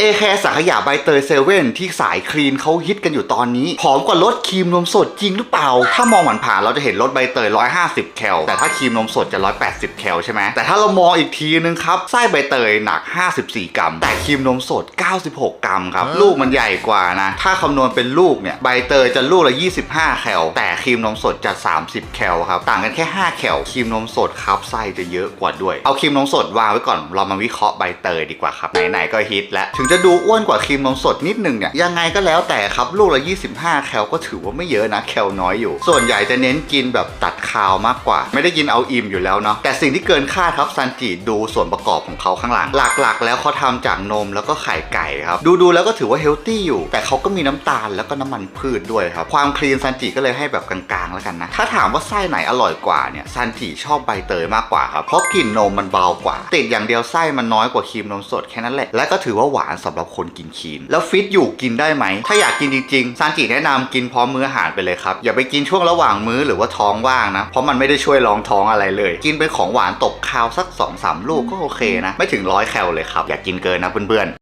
เอแคร์สังขยาใบเตยเซเว่นที่สายคลีนเขาฮิตกันอยู่ตอนนี้หอมกว่ารสครีมนมสดจริงหรือเปล่า ถ้ามองผ่านๆเราจะเห็นรสใบเตย 150 แคล แต่ถ้าครีมนมสดจะ 180 แคลใช่ไหมแต่ถ้าเรามองอีกทีนึงครับ ไส้ใบเตยหนัก 54 กรัม แต่ครีมนมสด 96 กรัมครับ ลูกมันใหญ่กว่านะ ถ้าคำนวณเป็นลูกเนี่ย ใบเตยจะลูกละ 25 แคล แต่ครีมนมสดจะ 30 แคลครับ ต่างกันแค่ 5 แคล ครีมนมสดครับไส้จะเยอะกว่าด้วย เอาครีมนมสดวางไว้ก่อน เรามาวิเคราะห์ใบเตยดีกว่าครับ ไหนๆก็ฮิตและถึงจะดูอ้วนกว่าครีมนมสดนิดนึงเนี่ยยังไงก็แล้วแต่ครับลูกละ 25 แคลก็ถือว่าไม่เยอะนะแคลน้อยอยู่ ส่วนใหญ่จะเน้นกินแบบตัดคาวมากกว่า ไม่ได้กินเอาอิ่มอยู่แล้วเนาะแต่สิ่งที่เกินคาดครับซันจิดูส่วนประกอบของเขาข้างหลัง หลักๆ แล้วเขาทำจากนมแล้วก็ไข่ไก่ครับดูๆแล้วก็ถือว่าเฮลตี้อยู่ แต่เขาก็มีน้ำตาลแล้วก็น้ำมันพืชด้วยครับความคลีนซันจิก็เลยให้แบบกลางๆแล้วกันนะถ้าถามว่าไส้ไหนอร่อยกว่าเนี่ยซันจิชอบใบเตยมากกว่าครับเพราะกลิ่นนมมันเบากว่า ติดอย่างเดียวไส้มันน้อยกว่าครีมนมสดแค่นั้นแหละและก็ถือว่าหวานสำหรับคนกินคีน แล้วฟิตอยู่กินได้ไหม ถ้าอยากกินจริงๆซานจิแนะนำกินพร้อมมื้ออาหารไปเลยครับ อย่าไปกินช่วงระหว่างมื้อหรือว่าท้องว่างนะ เพราะมันไม่ได้ช่วยรองท้องอะไรเลย กินเป็นของหวานตกคาวสัก2อสลูกก็โอเคนะ ไม่ถึงร้อยแคลเลยครับ อย่ากกินเกินนะเพื่อนๆ